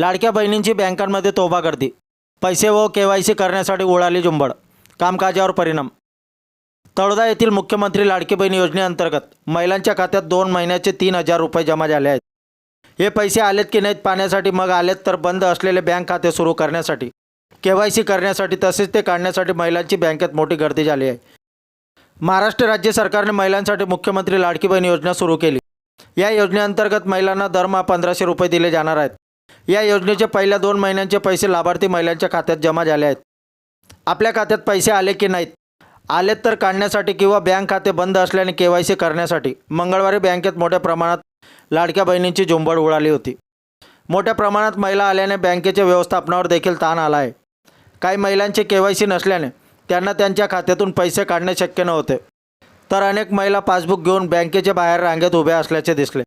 लाडक्या बहिणींची बँकांमध्ये तोबा गर्दी. पैसे व के वाय सी करण्यासाठी उडाली झुंबड. कामकाजावर परिणाम. तळोदा येथील मुख्यमंत्री लाडकी बहीण योजनेअंतर्गत महिलांच्या खात्यात दोन महिन्याचे तीन हजार रुपये जमा झाले आहेत. हे पैसे आलेत की नाहीत पाहण्यासाठी मग आलेत तर बंद असलेले बँक खाते सुरू करण्यासाठी के वाय सी करण्यासाठी तसेच ते काढण्यासाठी महिलांची बँकेत मोठी गर्दी झाली आहे. महाराष्ट्र राज्य सरकारने महिलांसाठी मुख्यमंत्री लाडकी बहीण योजना सुरू केली. या योजनेअंतर्गत महिलांना दरमहा पंधराशे रुपये दिले जाणार आहेत. या योजनेचे पहिल्या दोन महिन्यांचे पैसे लाभार्थी महिलांच्या खात्यात जमा झाले आहेत. आपल्या खात्यात पैसे आले की नाहीत. आलेत तर काढण्यासाठी किंवा बँक खाते बंद असल्याने के वाय सी करण्यासाठी मंगळवारी बँकेत मोठ्या प्रमाणात लाडक्या बहिणींची झुंबड उडाली होती. मोठ्या प्रमाणात महिला आल्याने बँकेच्या व्यवस्थापनावर देखील ताण आला आहे. काही महिलांचे के वाय सी नसल्याने त्यांना त्यांच्या खात्यातून पैसे काढणे शक्य नव्हते. तर अनेक महिला पासबुक घेऊन बँकेच्या बाहेर रांगेत उभ्या असल्याचे दिसले.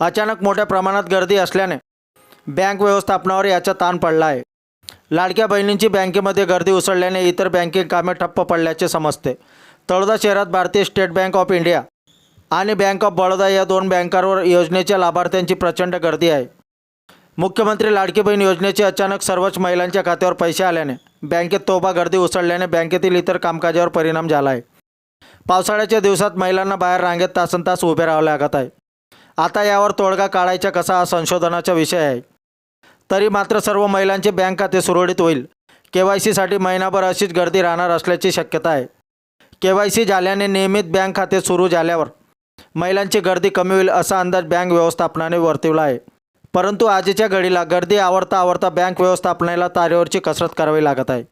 अचानक मोठ्या प्रमाणात गर्दी असल्याने बँक व्यवस्थापनावर याचा ताण पडला आहे लाडक्या बहिणींची बँकेमध्ये गर्दी उसळल्याने इतर बँकिंग कामे ठप्प पडल्याचे समजते. तळोदा शहरात भारतीय स्टेट बँक ऑफ इंडिया आणि बँक ऑफ बडोदा या दोन बँकांवर योजनेच्या लाभार्थ्यांची प्रचंड गर्दी आहे. मुख्यमंत्री लाडकी बहीण योजनेचे अचानक सर्वच महिलांच्या खात्यावर पैसे आल्याने बँकेत तोबा गर्दी उसळल्याने बँकेतील इतर कामकाजावर परिणाम झाला आहे पावसाळ्याच्या दिवसात महिलांना बाहेर रांगेत तासन तास उभे राहावे लागत आहे. आता यावर तोडगा काढायचा कसा हा संशोधनाचा विषय आहे. तरी मात्र सर्व महिलांचे बँक खाते सुरळीत होईल. के वाय सीसाठी महिनाभर अशीच गर्दी राहणार असल्याची शक्यता आहे. के वाय सी झाल्याने नियमित बँक खाते सुरू झाल्यावर महिलांची गर्दी कमी होईल असा अंदाज बँक व्यवस्थापनाने वर्तवला आहे. परंतु आजच्या घडीला गर्दी आवडता आवडता बँक व्यवस्थापनाला तारेवरची कसरत करावी लागत आहे.